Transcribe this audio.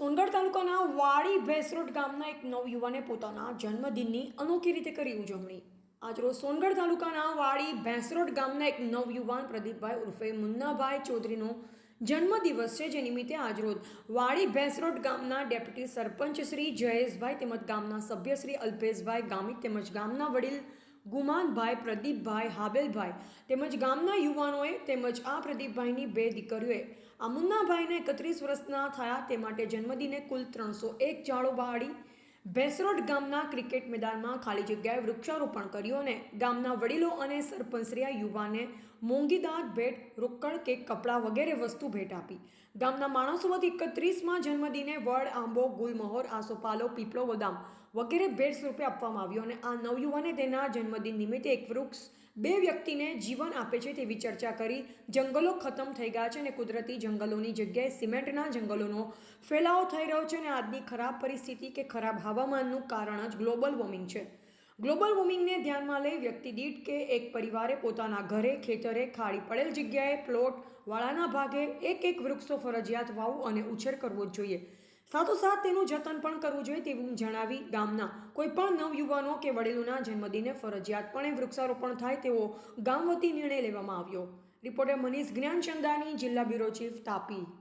સોનગઢ તાલુકાના વાડી ભેસરોડ ગામના એક નવયુવાને પોતાના જન્મદિનની અનોખી રીતે કરી ઉજવણી. આજરોજ સોનગઢ તાલુકાના વાડી ભેંસરોડ ગામના એક નવયુવાન પ્રદીપભાઈ ઉર્ફે મુન્નાભાઈ ચૌધરીનો જન્મદિવસ છે, જે નિમિત્તે આજરોજ વાડી ભેંસરોડ ગામના ડેપ્યુટી સરપંચ શ્રી જયેશભાઈ તેમજ ગામના સભ્ય શ્રી અલ્પેશભાઈ ગામિત તેમજ ગામના વડીલ ગુમાનભાઈ, પ્રદીપભાઈ, હાબેલભાઈ તેમજ ગામના યુવાનોએ તેમજ આ પ્રદીપભાઈની બે દીકરીઓએ આ મુન્નાભાઈને એકત્રીસ વર્ષના થયા. તે માટે જન્મદિને કુલ ત્રણસો એક ઝાડો બહાડી ભેસરોડ ગામના ક્રિકેટ મેદાનમાં ખાલી જગ્યાએ વૃક્ષારોપણ કર્યું અને ગામના વડીલો અને સરપંચશ્રી યુવાને મોંઘીદાર ભેટ, રોકડ કે કપડાં વગેરે વસ્તુ ભેટ આપી. ગામના માણસો એકત્રીસમાં જન્મદિને વડ, આંબો, ગુલમહોર, આસોપાલો, પીપળો, બદામ વગેરે ભેટ સ્વરૂપે આપવામાં આવ્યો અને આ નવયુવાને તેના જન્મદિન નિમિત્તે એક વૃક્ષ બે વ્યક્તિને જીવન આપે છે તેવી ચર્ચા કરી. જંગલો ખતમ થઈ ગયા છે અને કુદરતી જંગલોની જગ્યાએ સિમેન્ટના જંગલોનો ફેલાવો થઈ રહ્યો છે અને આજની ખરાબ પરિસ્થિતિ કે ખરાબ હવામાનનું કારણ જ ગ્લોબલ વોર્મિંગ છે. ગ્લોબલ વોર્મિંગને ધ્યાનમાં લઈ વ્યક્તિ દીઠ કે એક પરિવારે પોતાના ઘરે, ખેતરે ખાડી પડેલ જગ્યાએ પ્લોટ વાળાના ભાગે એક એક વૃક્ષો ફરજિયાત વાવવું અને ઉછેર કરવો જ જોઈએ. સાથોસાથ તેનું જતન પણ કરવું જોઈએ તેવું જણાવી ગામના કોઈપણ નવયુવાનો કે વડીલોના જન્મદિને ફરજિયાતપણે વૃક્ષારોપણ થાય તેવો ગામ વતી નિર્ણય લેવામાં આવ્યો. રિપોર્ટર મનીષ જ્ઞાનચંદાની જિલ્લા બ્યુરો ચીફ તાપી.